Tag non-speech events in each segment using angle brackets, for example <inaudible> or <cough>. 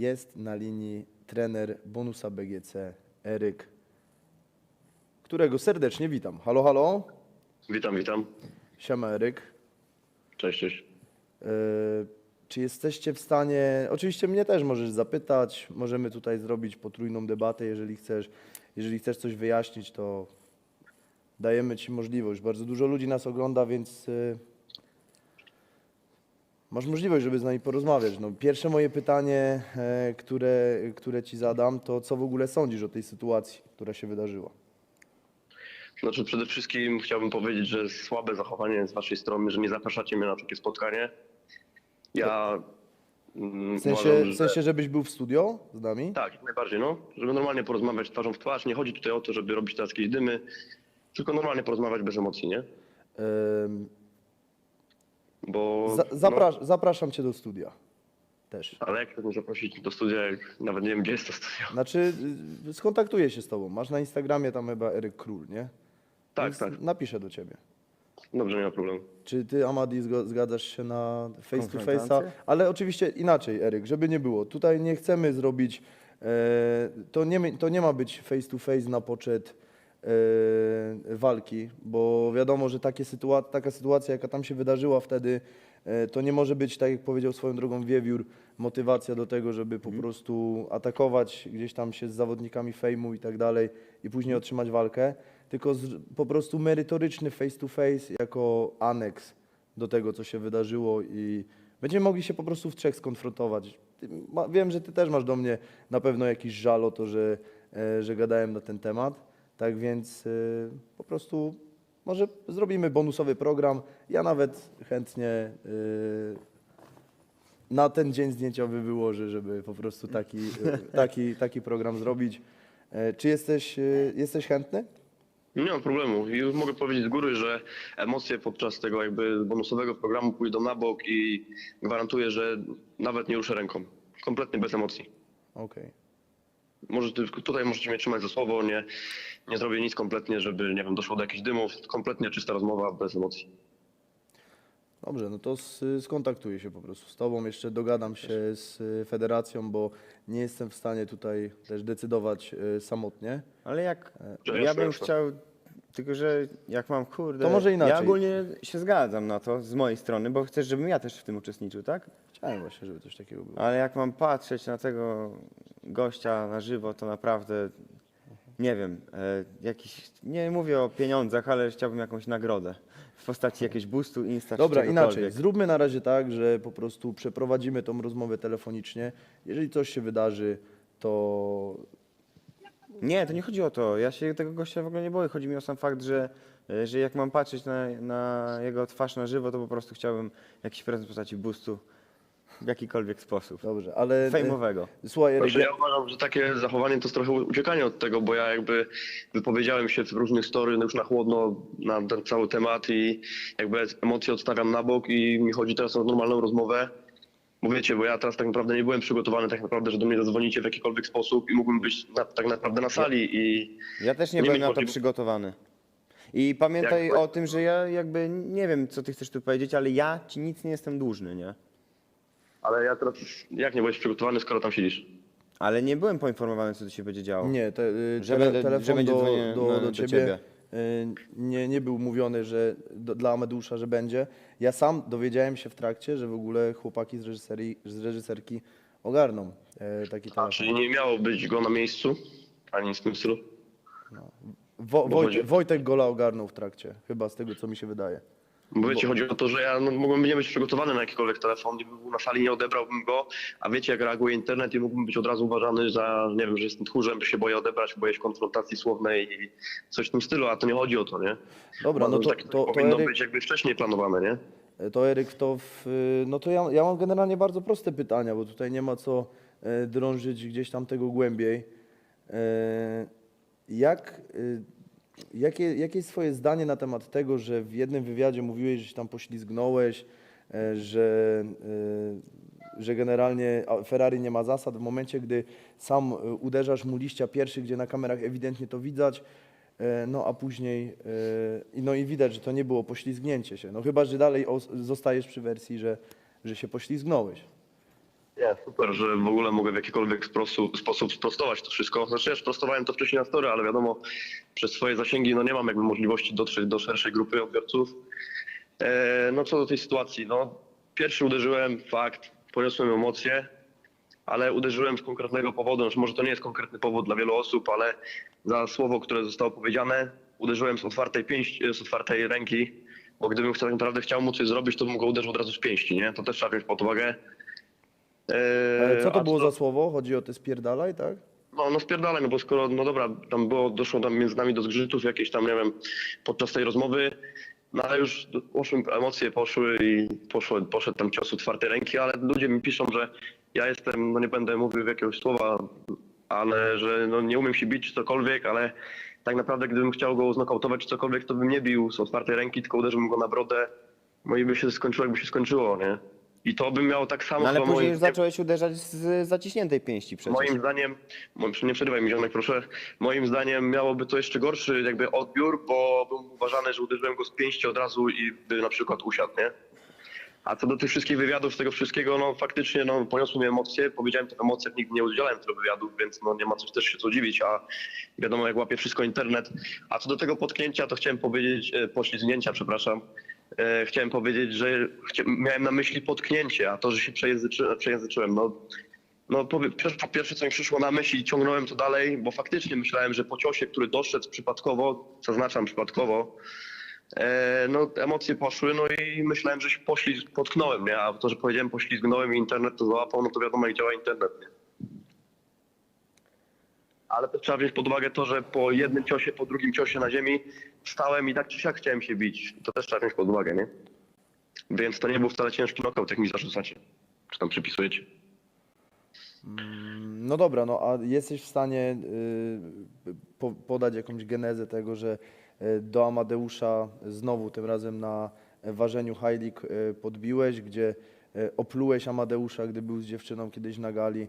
jest na linii trener bonusa BGC Eryk, którego serdecznie witam. Halo, halo. Witam, witam. Siema Eryk. Cześć, cześć. E, Czy jesteście w stanie, oczywiście mnie też możesz zapytać, możemy tutaj zrobić potrójną debatę, jeżeli chcesz, jeżeli chcesz coś wyjaśnić, to dajemy Ci możliwość. Bardzo dużo ludzi nas ogląda, więc e, masz możliwość, żeby z nami porozmawiać. No, pierwsze moje pytanie, e, które, które Ci zadam, to co w ogóle sądzisz o tej sytuacji, która się wydarzyła? Znaczy przede wszystkim chciałbym powiedzieć, że słabe zachowanie z waszej strony, że nie zapraszacie mnie na takie spotkanie. Ja mm, W sensie, uważam, w że- sensie żebyś był w studio z nami? Tak, jak najbardziej, no. Żeby normalnie porozmawiać twarzą w twarz. Nie chodzi tutaj o to, żeby robić teraz jakieś dymy, tylko normalnie porozmawiać bez emocji, nie? Bo... Za, no, zaprasz, Zapraszam Cię do studia też. ale jak chcesz mnie zaprosić do studia, jak nawet nie wiem, gdzie jest to studio. Znaczy, y, skontaktuję się z Tobą. Masz na Instagramie tam chyba Eryk Król, nie? Tak, Więc tak. Napiszę do Ciebie. Dobrze, nie ma problemu. Czy Ty, Amadi, zgo- zgadzasz się na face to face'a? Konfrontację? Ale oczywiście inaczej, Eryk, żeby nie było. Tutaj nie chcemy zrobić, e, to, nie, mi- to nie ma być face to face na poczet walki, bo wiadomo, że takie sytua- taka sytuacja, jaka tam się wydarzyła wtedy, e, to nie może być, tak jak powiedział swoją drogą Wiewiór, motywacja do tego, żeby po prostu atakować gdzieś tam się z zawodnikami fejmu i tak dalej i później otrzymać walkę, tylko z, po prostu merytoryczny face to face jako aneks do tego, co się wydarzyło i będziemy mogli się po prostu w trzech skonfrontować. Ty, ma, wiem, że ty też masz do mnie na pewno jakiś żal o to, że, e, że gadałem na ten temat, tak więc e, po prostu może zrobimy bonusowy program. Ja nawet chętnie e, na ten dzień zdjęciowy wyłożę, żeby po prostu taki, e, <laughs> taki, taki program zrobić. E, Czy jesteś, jesteś chętny? Nie mam problemu. I już mogę powiedzieć z góry, że emocje podczas tego jakby bonusowego programu pójdą na bok i gwarantuję, że nawet nie ruszę ręką. Kompletnie bez emocji. Okej. Może tylko tutaj możecie mnie trzymać za słowo, nie, nie zrobię nic kompletnie, żeby nie wiem, doszło do jakichś dymów. Kompletnie czysta rozmowa bez emocji. Dobrze, no to skontaktuję się po prostu z Tobą. Jeszcze dogadam się z y, federacją, bo nie jestem w stanie tutaj też decydować y, samotnie. Ale jak Że ja bym chciał, tylko że jak mam kurde. To może inaczej. Ja ogólnie się zgadzam na to z mojej strony, bo chcesz, żebym ja też w tym uczestniczył, tak? Chciałem właśnie, żeby coś takiego było. Ale jak mam patrzeć na tego gościa na żywo, to naprawdę nie wiem, e, jakiś, nie mówię o pieniądzach, ale chciałbym jakąś nagrodę w postaci jakiegoś boostu, insta czy Dobra, inaczej. Zróbmy na razie tak, że po prostu przeprowadzimy tą rozmowę telefonicznie. Jeżeli coś się wydarzy, to Nie, to nie chodzi o to. Ja się tego gościa w ogóle nie boję. Chodzi mi o sam fakt, że, e, że jak mam patrzeć na, na jego twarz na żywo, to po prostu chciałbym jakiś prezent w postaci boostu w jakikolwiek sposób. dobrze, ale... y, Fejmowego. Słuchaj, Eryk, Znaczy, ja uważam, że takie zachowanie to jest trochę uciekanie od tego, bo ja jakby wypowiedziałem się w różnych story no już na chłodno na ten cały temat i jakby emocje odstawiam na bok i mi chodzi teraz o normalną rozmowę. Bo wiecie, bo ja teraz tak naprawdę nie byłem przygotowany tak naprawdę, że do mnie zadzwonicie w jakikolwiek sposób i mógłbym być na, tak naprawdę na sali i Ja też nie, Nie byłem na to przygotowany. I pamiętaj Jak- o tym, że ja jakby nie wiem, co ty chcesz tu powiedzieć, ale ja ci nic nie jestem dłużny, nie? Ale ja teraz jak nie byłeś przygotowany, skoro tam siedzisz? Ale nie byłem poinformowany, co tu się będzie działo. Nie, te, y, Że tele, będę- telefon że będzie do, do, na- do, do ciebie, ciebie. y, nie, nie był mówiony, że do, dla Amedeusza, że będzie. Ja sam dowiedziałem się w trakcie, że w ogóle chłopaki z, reżyserii, z reżyserki ogarną e, taki A, telefon. czyli nie miało być go na miejscu, ani nic w tym stylu? Wo, Wojt, chodzi- Wojtek Gola ogarnął w trakcie, chyba z tego, co mi się wydaje. Bo wiecie, chodzi o to, że ja no, mogłem nie być przygotowany na jakikolwiek telefon, gdybym był na sali, nie odebrałbym go, a wiecie, jak reaguje internet i mógłbym być od razu uważany za, nie wiem, że jestem tchórzem, by się boję odebrać, boję się konfrontacji słownej i coś w tym stylu, a to nie chodzi o to, nie? Dobra, no to, że coś to, to, powinno Eryk, być jakby wcześniej planowane, nie? to Eryk, to w, y, no to ja, ja mam generalnie bardzo proste pytania, bo tutaj nie ma co e, drążyć gdzieś tam tego głębiej. E, Jak, y, jakie, jakie jest Twoje zdanie na temat tego, że w jednym wywiadzie mówiłeś, że się tam poślizgnąłeś, e, że, y, że generalnie Ferrari nie ma zasad w momencie, gdy sam y, uderzasz mu liścia pierwszy, gdzie na kamerach ewidentnie to widać, e, no a później e, no i widać, że to nie było poślizgnięcie się. No chyba, że dalej os- zostajesz przy wersji, że, że się poślizgnąłeś. Nie, super, że w ogóle mogę w jakikolwiek sprostu, sposób sprostować to wszystko. Znaczy ja sprostowałem to wcześniej na story, ale wiadomo, przez swoje zasięgi no nie mam jakby możliwości dotrzeć do szerszej grupy odbiorców. E, no co do tej sytuacji, no pierwszy uderzyłem, fakt, poniosłem emocje, ale uderzyłem z konkretnego powodu, znaczy może to nie jest konkretny powód dla wielu osób, ale za słowo, które zostało powiedziane, uderzyłem z otwartej pięści, z otwartej ręki, bo gdybym tak naprawdę chciał mu coś zrobić, to bym go uderzył od razu z pięści, nie? To też trzeba wziąć pod uwagę. E, Eee, Co to a było za słowo? Chodzi o te spierdalaj, tak? No, no spierdalaj, no bo skoro, no dobra, tam było, doszło tam między nami do zgrzytów jakieś tam, nie wiem, podczas tej rozmowy, no ale już poszły, emocje poszły i poszło, poszedł tam cios otwartej ręki, ale ludzie mi piszą, że ja jestem, no nie będę mówił jakiegoś słowa, ale że no nie umiem się bić czy cokolwiek, ale tak naprawdę gdybym chciał go znokautować czy cokolwiek, to bym nie bił z otwartej ręki, tylko uderzyłbym go na brodę, no i by się skończyło, jakby się skończyło, nie? I to bym miał tak samo No ale chyba później moim już zdaniem- zacząłeś uderzać z zaciśniętej pięści przecież. Moim zdaniem, mo- nie przerywaj mi ziomek proszę, moim zdaniem miałoby to jeszcze gorszy jakby odbiór, bo był uważany, że uderzyłem go z pięści od razu i by na przykład usiadł, nie? A co do tych wszystkich wywiadów, z tego wszystkiego, no faktycznie no, poniosły mnie emocje, powiedziałem to w emocjach, nigdy nie udzielałem tylu wywiadów, więc no nie ma coś też się co dziwić, a wiadomo jak łapie wszystko internet. A co do tego potknięcia, to chciałem powiedzieć, e, poślizgnięcia, przepraszam, e, chciałem powiedzieć, że miałem na myśli potknięcie, a to, że się przejęzyczy, przejęzyczyłem, no no pierwsze, pierwsze co mi przyszło na myśl i ciągnąłem to dalej, bo faktycznie myślałem, że po ciosie, który doszedł przypadkowo, zaznaczam przypadkowo, e, no emocje poszły, no i myślałem, że się potknąłem, nie? A to, że powiedziałem poślizgnąłem i internet to załapał, no to wiadomo jak działa internet, nie? Ale też trzeba wziąć pod uwagę to, że po jednym ciosie, po drugim ciosie na ziemi wstałem i tak czy siak chciałem się bić. To też trzeba wziąć pod uwagę, nie? Więc to nie był wcale ciężki knockout, jak mi zarzucacie. Czy tam przypisujecie. No dobra, no a jesteś w stanie y, po, podać jakąś genezę tego, że y, do Amadeusza znowu tym razem na ważeniu League y, podbiłeś, gdzie y, oplułeś Amadeusza, gdy był z dziewczyną kiedyś na gali.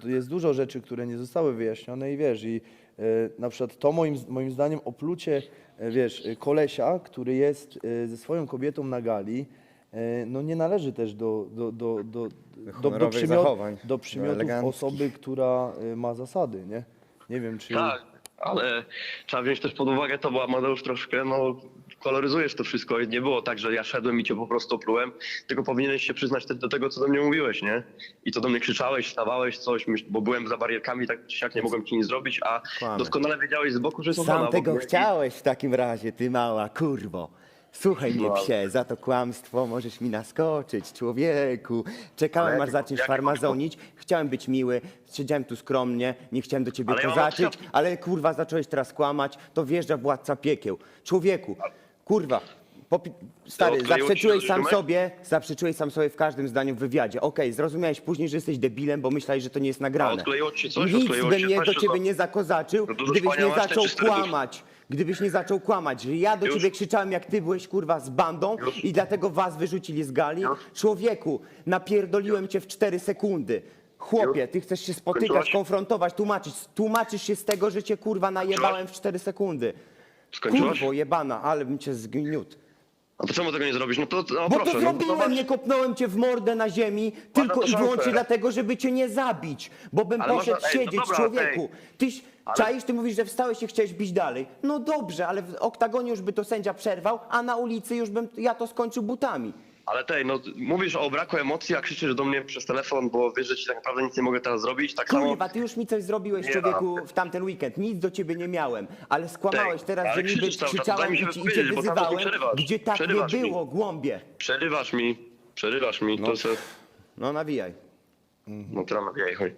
Tu jest dużo rzeczy, które nie zostały wyjaśnione i wiesz, i y, na przykład to moim, moim zdaniem oplucie, y, wiesz, y, kolesia, który jest ze swoją kobietą na gali, no nie należy też do, do, do, do, do, do, przymiot, zachowań, do do przymiotów eleganckich. osoby, która ma zasady, nie? Nie wiem, czy... Tak, ale trzeba wziąć też pod uwagę to, bo Amadeusz troszkę, no, koloryzujesz to wszystko nie było tak, że ja szedłem i cię po prostu oplułem, tylko powinieneś się przyznać do tego, co do mnie mówiłeś, nie? I to do mnie krzyczałeś, stawałeś coś, bo byłem za barierkami, tak czy siak nie mogłem ci nic zrobić, a Kłamie. doskonale wiedziałeś z boku, że jest Sam tego chciałeś w takim razie, ty mała kurwo. Słuchaj mnie psie, za to kłamstwo możesz mi naskoczyć, człowieku. Czekałem aż zaczniesz farmazonić, chciałem być miły, siedziałem tu skromnie, nie chciałem do ciebie Ale kozaczyć, ale kurwa zacząłeś teraz kłamać, to wjeżdża władca piekieł. Człowieku, kurwa, popi- stary, ci zaprzeczyłeś sam sobie, zaprzeczyłeś sam sobie w każdym zdaniu w wywiadzie. Okej, zrozumiałeś później, że jesteś debilem, bo myślałeś, że to nie jest nagrane. odkleiło ci się coś? Nic Odkleiło by ci mnie coś, do czy ciebie nie zakozaczył, No to gdybyś nie zaczął kłamać. Gdybyś nie zaczął kłamać, że ja do Już. ciebie krzyczałem, jak ty byłeś kurwa z bandą Już. i dlatego was wyrzucili z gali. Już. Człowieku, napierdoliłem cię w 4 sekundy. Chłopie, ty chcesz się spotykać, Skończyłaś? konfrontować, tłumaczyć. Tłumaczysz się z tego, że cię kurwa najebałem w 4 sekundy. Skończyłaś? Kurwo jebana, ale bym cię zgniótł. A to czemu tego nie zrobisz? No to, no Bo proszę. to no, zrobiłem, zobacz. nie kopnąłem cię w mordę na ziemi, tylko to i wyłącznie dlatego, żeby cię nie zabić. Bo bym Ale poszedł można- ej, no siedzieć, dobra, człowieku. Tyś Ale- czaisz, ty mówisz, że wstałeś i chciałeś bić dalej. No dobrze, ale w oktagonie już by to sędzia przerwał, a na ulicy już bym ja to skończył butami. Ale tej, no mówisz o braku emocji, a krzyczysz do mnie przez telefon, bo wiesz, że ci tak naprawdę nic nie mogę teraz zrobić. Tak samo. Kurwa, ty już mi coś zrobiłeś, Nie, człowieku, w tamten weekend. Nic do ciebie nie miałem, ale skłamałeś Tej, teraz, ale że niby krzyczysz cały czas, krzyczałem mi się i, ci- i cię wypowiedzieć, bo cały czas mi wyzywałem, przerywasz. gdzie tak Przerywasz nie mi. było, głąbie. Przerywasz mi, przerywasz mi, to se, No nawijaj. no teraz nawijaj, chodź.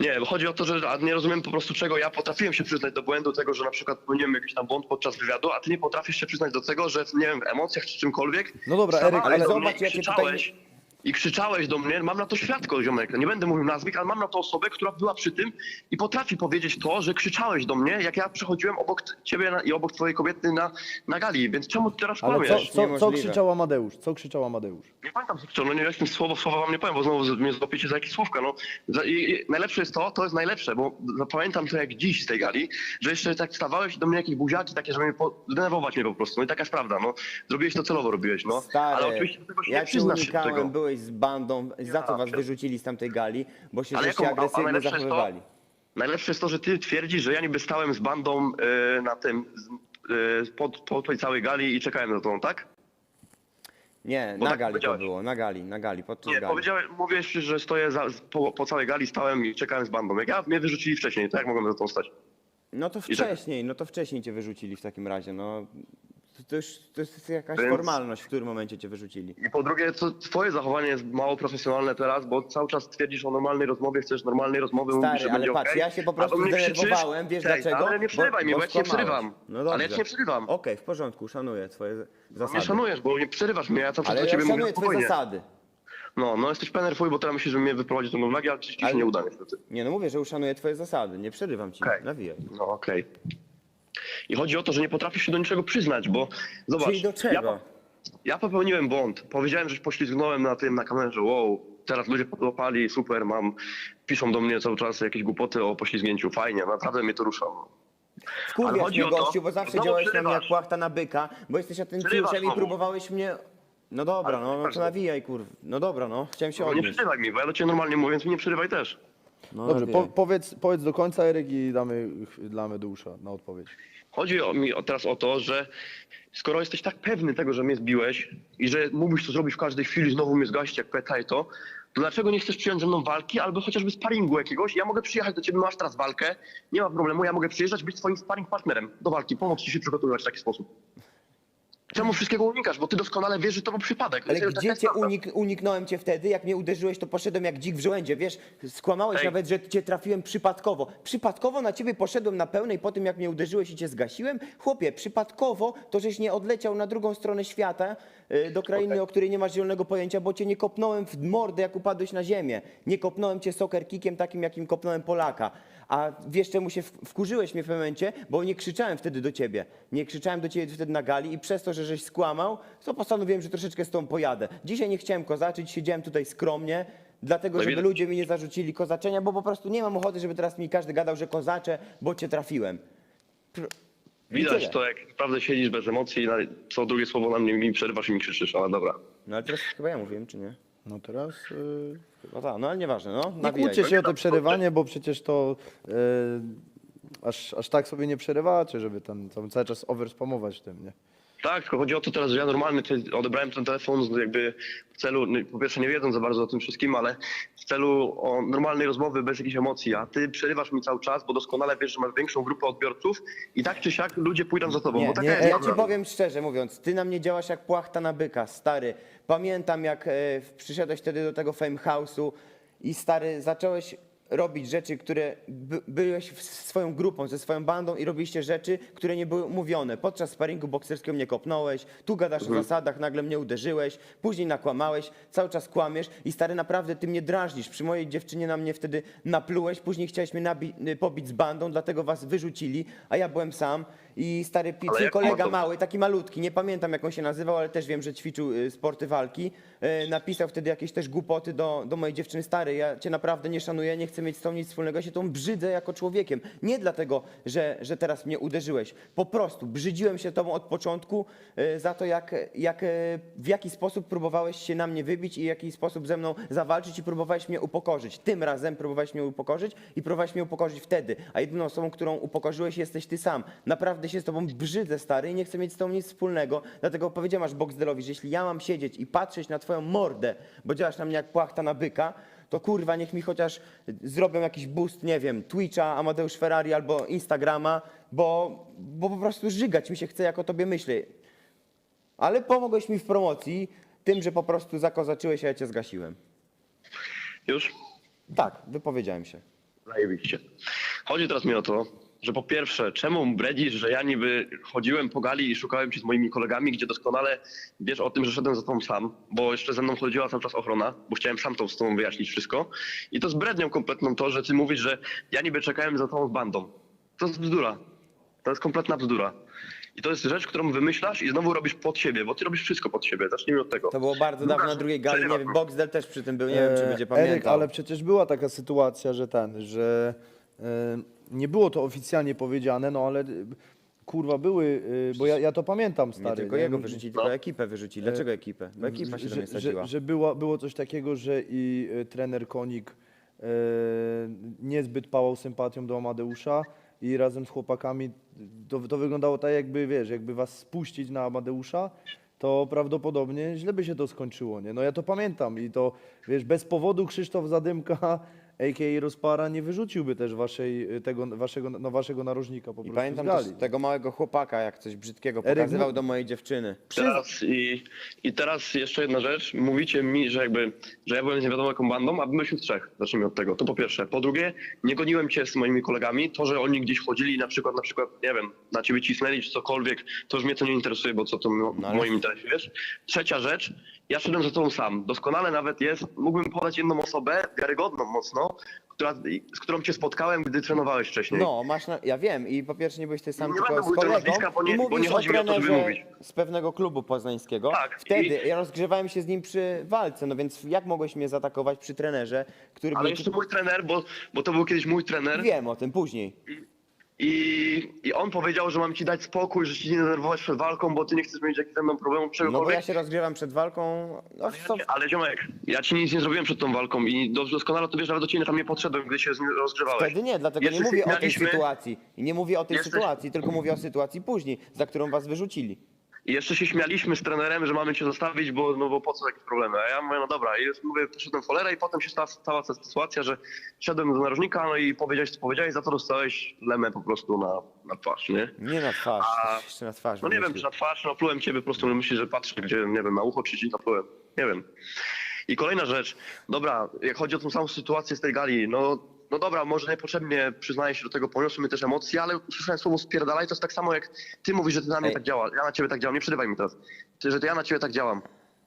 Nie, bo chodzi o to, że nie rozumiem po prostu czego ja potrafiłem się przyznać do błędu tego, że na przykład popełniłem jakiś tam błąd podczas wywiadu, a ty nie potrafisz się przyznać do tego, że nie wiem, w emocjach czy czymkolwiek. No dobra, Eryk, ale zobacz, jakie tutaj- I krzyczałeś do mnie, mam na to świadko, ziomek. Nie będę mówił nazwisk, ale mam na to osobę, która była przy tym i potrafi powiedzieć to, że krzyczałeś do mnie, jak ja przechodziłem obok ciebie na, i obok twojej kobiety na, na gali. Więc czemu ty teraz Ale co, kłamiesz? co, co Niemożliwe. krzyczał Amadeusz? Co krzyczał Amadeusz? Nie pamiętam co krzyczał, no nie jakimś słowo, słowa wam nie powiem, bo znowu z- mnie złapiecie za jakieś słówka. No. Za, i, i, najlepsze jest to, to jest najlepsze, bo zapamiętam to jak dziś z tej gali, że jeszcze tak stawałeś do mnie jakieś buziaki takie, żeby mnie po, zdenerwować mnie po prostu. No i taka jest prawda, no. Zrobiłeś to celowo, robiłeś, no. Stary, Ale oczywiście do tego się ja nie cię przyznasz się do unikałem, tego. byłeś byłeś z bandą, za co was wyrzucili z tamtej gali, bo się Ale żeście jaką- a- a agresywnie najlepsze jest to- zachowywali. Najlepsze jest to, że ty twierdzisz, że ja niby stałem z bandą e, na tym, z, e, pod, po tej całej gali i czekałem na tą, tak? Nie, Bo na tak gali to powiedziałeś. było, na gali, na gali, podczas Nie, gali. powiedziałeś, mówiłeś, że stoję za, po, po całej gali, stałem i czekałem z bandą. Jak ja mnie wyrzucili wcześniej, to jak mogłem za tą stać? No to I tak- wcześniej, no to wcześniej cię wyrzucili w takim razie, no. To, to już to jest jakaś Więc- formalność, w którym momencie cię wyrzucili. I po drugie, to twoje zachowanie jest mało profesjonalne teraz, bo cały czas twierdzisz o normalnej rozmowie, chcesz normalnej rozmowy, mówisz, Stary, że ale będzie patrz, okej, ja się po a prostu do mnie krzyczysz, zdenerwowałem, wiesz "Cześć, dlaczego? Ale nie przerywaj mi, bo ja cię nie skłamałeś. przerywam. No ale ja dobrze. cię nie przerywam. Okej, w porządku, szanuję twoje zasady. Nie szanujesz, bo nie przerywasz mnie, ja cały czas ale do ja ciebie mówię szanuję twoje spokojnie. zasady. No, no jesteś pener fuj, bo teraz myślisz, że mnie wyprowadzi tą równowagę, ale ci Ale- się nie uda niestety. Nie no mówię, że uszanuję twoje zasady, nie przerywam ci, Okej. nawijaj. No okej. I chodzi o to, że nie potrafisz się do niczego przyznać, bo zobacz. Czyli do czego? Ja, ja popełniłem błąd. Powiedziałem, że poślizgnąłem na tym na kamerze. Wow, teraz ludzie podłapali, super, mam. Piszą do mnie cały czas jakieś głupoty o poślizgnięciu. Fajnie, naprawdę mnie to rusza. Wkurwiasz mnie gościu, bo zawsze działałeś na mnie jak płachta na byka, bo jesteś atencjuszem i próbowałeś mnie... No dobra, Ale no, no to nawijaj kurw. No dobra, no, chciałem się No nie odnieść. przerywaj mi, bo ja do ciebie normalnie mówię, więc mi nie przerywaj też. No, Dobrze, po, powiedz, powiedz do końca, Eryk, i damy, damy Dusza na odpowiedź. Chodzi o, mi o- teraz o to, że skoro jesteś tak pewny tego, że mnie zbiłeś i że mógłbyś to zrobić w każdej chwili, znowu mnie zgasić jak petaj to, to dlaczego nie chcesz przyjąć ze mną walki albo chociażby sparingu jakiegoś? Ja mogę przyjechać do ciebie, masz teraz walkę, nie ma problemu, ja mogę przyjeżdżać, być twoim sparring partnerem do walki, pomóc ci się przygotowywać w taki sposób. Czemu wszystkiego unikasz? Bo ty doskonale wiesz, że to był przypadek. Ale gdzie taka cię prawda. unik uniknąłem cię wtedy? Jak mnie uderzyłeś, to poszedłem jak dzik w żołędzie, wiesz? Skłamałeś Ej. nawet, że cię trafiłem przypadkowo. Przypadkowo na ciebie poszedłem na pełnej po tym, jak mnie uderzyłeś i cię zgasiłem? Chłopie, przypadkowo to, żeś nie odleciał na drugą stronę świata, y, do krainy, o której nie masz zielonego pojęcia, bo cię nie kopnąłem w mordę, jak upadłeś na ziemię. Nie kopnąłem cię soccer kickiem takim, jakim kopnąłem Polaka. A wiesz czemu się wkurzyłeś mnie w pewnym momencie? Bo nie krzyczałem wtedy do ciebie. Nie krzyczałem do ciebie wtedy na gali i przez to, że żeś skłamał, to postanowiłem, że troszeczkę z tą pojadę. Dzisiaj nie chciałem kozaczyć, siedziałem tutaj skromnie, dlatego No żeby ludzie mi nie zarzucili kozaczenia, bo po prostu nie mam ochoty, żeby teraz mi każdy gadał, że kozaczę, bo cię trafiłem. Pr- Widać to, jak naprawdę siedzisz bez emocji i co drugie słowo na mnie mi przerywasz i mi krzyczysz, ale dobra. No ale teraz chyba ja mówiłem, czy nie? No teraz... Yy... No tak, no ale nieważne, no. Nie nawijaj. kłóćcie się o to przerywanie, bo przecież to e, aż, aż tak sobie nie przerywacie, żeby tam, tam cały czas overspamować tym, nie? Tak, tylko chodzi o to teraz, że ja normalnie odebrałem ten telefon jakby w celu, no, po pierwsze nie wiedząc za bardzo o tym wszystkim, ale w celu normalnej rozmowy bez jakichś emocji, a ty przerywasz mi cały czas, bo doskonale wiesz, że masz większą grupę odbiorców i tak czy siak ludzie pójdą za tobą, Nie, nie, ja prawda. ci powiem szczerze mówiąc, ty na mnie działasz jak płachta na byka, stary. Pamiętam jak e, przyszedłeś wtedy do tego Fame House'u i stary, zacząłeś robić rzeczy, które by, byłeś swoją grupą, ze swoją bandą i robiliście rzeczy, które nie były mówione. Podczas sparingu bokserskiego mnie kopnąłeś, tu gadasz Mhm. o zasadach, nagle mnie uderzyłeś, później nakłamałeś, cały czas kłamiesz i stary, naprawdę ty mnie drażnisz. Przy mojej dziewczynie na mnie wtedy naplułeś, później chciałeś mnie y, pobić z bandą, dlatego was wyrzucili, a ja byłem sam i stary, pi- Ale twój jak ma kolega mały, taki malutki, nie pamiętam jak on się nazywał, ale też wiem, że ćwiczył y, sporty walki, y, napisał wtedy jakieś też głupoty do, do mojej dziewczyny. Stary, ja cię naprawdę nie szanuję, nie chcę mieć z tą nic wspólnego, ja się tą brzydzę jako człowiekiem. Nie dlatego, że, że teraz mnie uderzyłeś. Po prostu brzydziłem się tobą od początku y, za to, jak, jak, y, w jaki sposób próbowałeś się na mnie wybić i w jaki sposób ze mną zawalczyć i próbowałeś mnie upokorzyć. Tym razem próbowałeś mnie upokorzyć i próbowałeś mnie upokorzyć wtedy. A jedyną osobą, którą upokorzyłeś jesteś ty sam. Naprawdę się z tobą brzydzę, stary, i nie chcę mieć z tobą nic wspólnego. Dlatego powiedziałem aż Boxdelowi, że jeśli ja mam siedzieć i patrzeć na twoją mordę, bo działasz na mnie jak płachta na byka, to kurwa niech mi chociaż zrobią jakiś boost, nie wiem, Twitcha, Amadeusz Ferrari albo Instagrama, bo, bo po prostu żygać mi się chce, jak o tobie myślę. Ale pomogłeś mi w promocji tym, że po prostu zakozaczyłeś, a ja cię zgasiłem. Już? Tak, wypowiedziałem się. Zajebiście. Chodzi teraz mi o to, że po pierwsze, czemu bredzisz, że ja niby chodziłem po gali i szukałem cię z moimi kolegami, gdzie doskonale wiesz o tym, że szedłem za tobą sam, bo jeszcze ze mną chodziła cały czas ochrona, bo chciałem sam to z tobą wyjaśnić wszystko. I to z brednią kompletną to, że ty mówisz, że ja niby czekałem za tobą z bandą. To jest bzdura. To jest kompletna bzdura. I to jest rzecz, którą wymyślasz i znowu robisz pod siebie, bo ty robisz wszystko pod siebie. Zacznijmy od tego. To było bardzo dawno na drugiej gali, nie wiem, Boxdel też przy tym był, nie wiem, czy będzie E, pamiętał. Eryk, ale przecież była taka sytuacja, że ten, że nie było to oficjalnie powiedziane, no ale e, kurwa, były, y, bo ja, ja to pamiętam, stary. Nie tylko jego wyrzucili, tylko ekipę wyrzucili. Dlaczego ekipę? Bo ekipa się do mnie że, sadziła. że, że było, było coś takiego, że i y, trener Konik y, niezbyt pałał sympatią do Amadeusza i razem z chłopakami to, to wyglądało tak jakby, wiesz, jakby was spuścić na Amadeusza, to prawdopodobnie źle by się to skończyło, nie? No ja to pamiętam i to, wiesz, bez powodu Krzysztof Zadymka, a.k.a. Rozpara, nie wyrzuciłby też waszej, y, tego, waszego, no, waszego narożnika po I prostu pamiętam z gali. też tego małego chłopaka, jak coś brzydkiego Eryk, pokazywał no- do mojej dziewczyny. Teraz i, I teraz jeszcze jedna rzecz. Mówicie mi, że jakby, że ja byłem z nie wiadomo jaką bandą, a byliśmy w trzech. Zacznijmy od tego. To po pierwsze. Po drugie, nie goniłem cię z moimi kolegami. To, że oni gdzieś chodzili na przykład, na przykład, nie wiem, na ciebie cisnęli czy cokolwiek, to już mnie to nie interesuje, bo co to w No ale- moim interesie, wiesz? Trzecia rzecz. Ja szedłem za tobą sam. Doskonale nawet jest, mógłbym podać jedną osobę, wiarygodną mocno, która, z którą cię spotkałem, gdy trenowałeś wcześniej. No, masz na, ja wiem i po pierwsze nie byłeś ty sam, Nie tylko z kolegą bo nie- bo nie chodzi o o trenerze mówić. z pewnego klubu poznańskiego. Tak, Wtedy i- ja rozgrzewałem się z nim przy walce, no więc jak mogłeś mnie zaatakować przy trenerze, który Ale był... jeszcze mój trener, bo, bo to był kiedyś mój trener. Wiem o tym później. I, I on powiedział, że mam ci dać spokój, że ci nie denerwować przed walką, bo ty nie chcesz mieć jakichś ze mną problemów, No bo czegokolwiek. ja się rozgrzewam przed walką, no ale, co, ja, ale ziomek, ja ci nic nie zrobiłem przed tą walką i dos- doskonale to wiesz, nawet do ciebie tam nie podszedłem, gdy się z nim rozgrzewałeś. wtedy nie, dlatego Jeszcze nie mówię się o tej sytuacji. I nie mówię o tej sytuacji, tylko mówię o sytuacji później, za którą was wyrzucili. I jeszcze się śmialiśmy z trenerem, że mamy cię zostawić, bo, no bo po co jakieś problemy. A ja mówię, no dobra, i już mówię, poszedłem w cholerę i potem się stała cała ta sytuacja, że szedłem do narożnika, no i powiedziałeś, co powiedziałeś, za to dostałeś lemę po prostu na, na twarz, nie? Nie na twarz, A- na twarz. No nie wiem, czy na twarz, no plułem ciebie po prostu, no myślisz, że patrzę, gdzie, nie wiem, na ucho czy ci naplułem. Nie wiem. I kolejna rzecz, dobra, jak chodzi o tą samą sytuację z tej gali, no, no dobra, może niepotrzebnie przyznaję się do tego, poniosły mnie też emocje, ale usłyszałem słowo spierdalaj, to jest tak samo jak ty mówisz, że ty na mnie Ej. tak działa, ja na ciebie tak działam, nie przerywaj mi teraz, ty, że to ja na ciebie tak działam.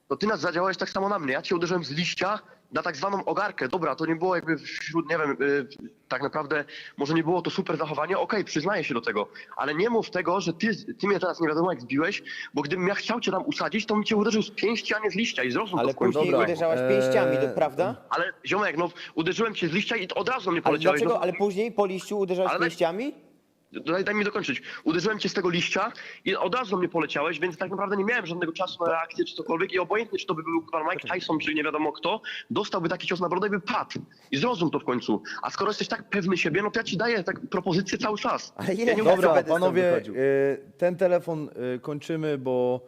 To ty nas zadziałałeś tak samo na mnie, ja cię uderzyłem z liścia na tak zwaną ogarkę, dobra, to nie było jakby wśród, nie wiem, y, tak naprawdę może nie było to super zachowanie, okej, przyznaję się do tego, ale nie mów tego, że ty, ty mnie teraz nie wiadomo jak zbiłeś, bo gdybym ja chciał cię tam usadzić, to bym cię uderzył z pięści, a nie z liścia i zrozum Ale to w końcu. później eee, pięściami, do- prawda? Ale ziomek, no uderzyłem cię z liścia i od razu mnie Ale poleciałeś. dlaczego? No, Ale później po liściu uderzałeś Ale- pięściami? Daj, daj mi dokończyć. Uderzyłem cię z tego liścia i od razu do mnie poleciałeś, więc tak naprawdę nie miałem żadnego czasu na reakcję czy cokolwiek i obojętnie, czy to by był kurwa Mike Tyson, czy nie wiadomo kto, dostałby taki cios na brodę i by padł. I zrozum to w końcu. A skoro jesteś tak pewny siebie, no to ja ci daję tak propozycję cały czas. Ale Ja nie Dobra, będę panowie, y, ten telefon y, kończymy, bo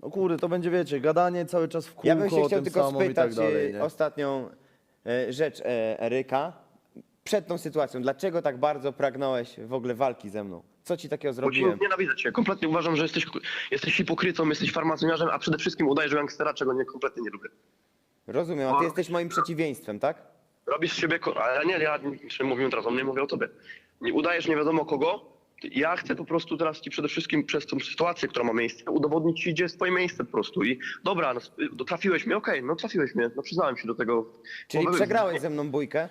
no kurde, to będzie, wiecie, gadanie cały czas w kółko Ja bym się o chciał tym tylko samym i spytać tak dalej, nie? ostatnią rzecz e, Eryka. Przed tą sytuacją, dlaczego tak bardzo pragnąłeś w ogóle walki ze mną? Co ci takiego Bo zrobiłem? nienawidzę cię. Kompletnie uważam, że jesteś, jesteś hipokrytą, jesteś farmaconiarzem, a przede wszystkim udajesz gangstera, czego nie, kompletnie nie lubię. Rozumiem, a ty jesteś moim przeciwieństwem, tak? Robisz z siebie, ko- ale nie, ja, czy mówimy teraz o mnie, mówię o tobie. Nie udajesz nie wiadomo kogo. Ja chcę po prostu teraz ci przede wszystkim przez tą sytuację, która ma miejsce, udowodnić ci, gdzie jest twoje miejsce po prostu. I dobra, no, sp- trafiłeś mnie, okej, no trafiłeś mnie, no przyznałem się do tego. Czyli Bo przegrałeś ze mną bójkę?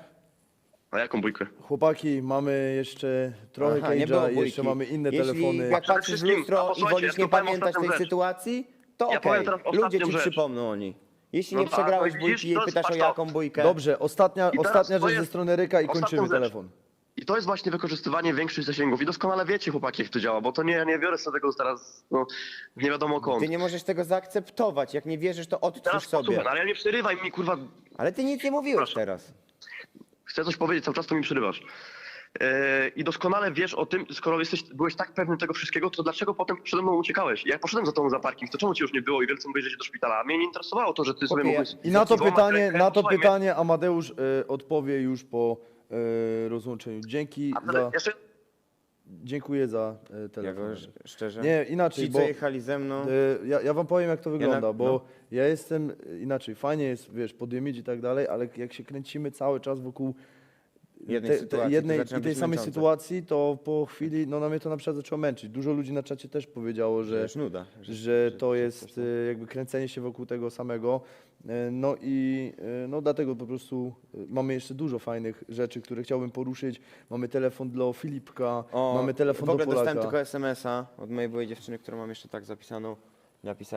A jaką bójkę? Chłopaki, mamy jeszcze trochę Aha, nie było cage'a i bójki. jeszcze mamy inne Jeśli telefony. jak Przede patrzysz w wszystkim- a lustro i posłuchajcie, wolisz ja nie powiem pamiętać tej ostatnią rzecz. sytuacji, to Ja okej, powiem teraz ludzie ci rzecz. przypomną o niej. Jeśli No nie tak, przegrałeś no bójki widzisz, i to pytasz o patrz to. jaką bójkę, Dobrze, ostatnia, I teraz ostatnia to rzecz jest ze strony Ryka i ostatnią kończymy rzecz. telefon. I to jest właśnie wykorzystywanie większych zasięgów. I doskonale wiecie, chłopaki, jak to działa, bo to nie, ja nie biorę sobie tego teraz no, nie wiadomo kąd. ty nie możesz tego zaakceptować. Jak nie wierzysz, to odtwórz Teraz sobie. posłuchaj, ale ja nie przerywaj mi, kurwa, Ale ty nic nie mówiłeś Proszę. teraz. Chcę coś powiedzieć, cały czas to mi przerywasz. Yy, I doskonale wiesz o tym, skoro jesteś, byłeś tak pewny tego wszystkiego, to dlaczego potem przede mną uciekałeś? Jak poszedłem za tobą za parking, to czemu cię już nie było i wielce mówiłeś, że do szpitala? A mnie nie interesowało to, że ty sobie mogłeś... I na to pytanie, rękę. na to pytanie Amadeusz y, odpowie już po y, rozłączeniu. Dzięki za, jeszcze dziękuję za Ja telefon. go sz- szczerze. Nie, inaczej, Ci, bo co jechali ze mną. y, ja, ja wam powiem jak to wygląda, bo no. ja jestem y, inaczej, fajnie jest, wiesz, poddymić i tak dalej, ale jak się kręcimy cały czas wokół Jednej sytuacji, to jednej zaczyna i tej być samej męczące. sytuacji, to po chwili, no na mnie to na przykład zaczęło męczyć. Dużo ludzi na czacie też powiedziało, że, nuda. że to jest y, jakby kręcenie się wokół tego samego. Y, No i y, no dlatego po prostu mamy jeszcze dużo fajnych rzeczy, które chciałbym poruszyć. Mamy telefon dla Filipka, O, mamy telefon w ogóle do dostałem Polaka. tylko SMS-a od mojej byłej dziewczyny, którą mam jeszcze tak zapisaną. Napisałem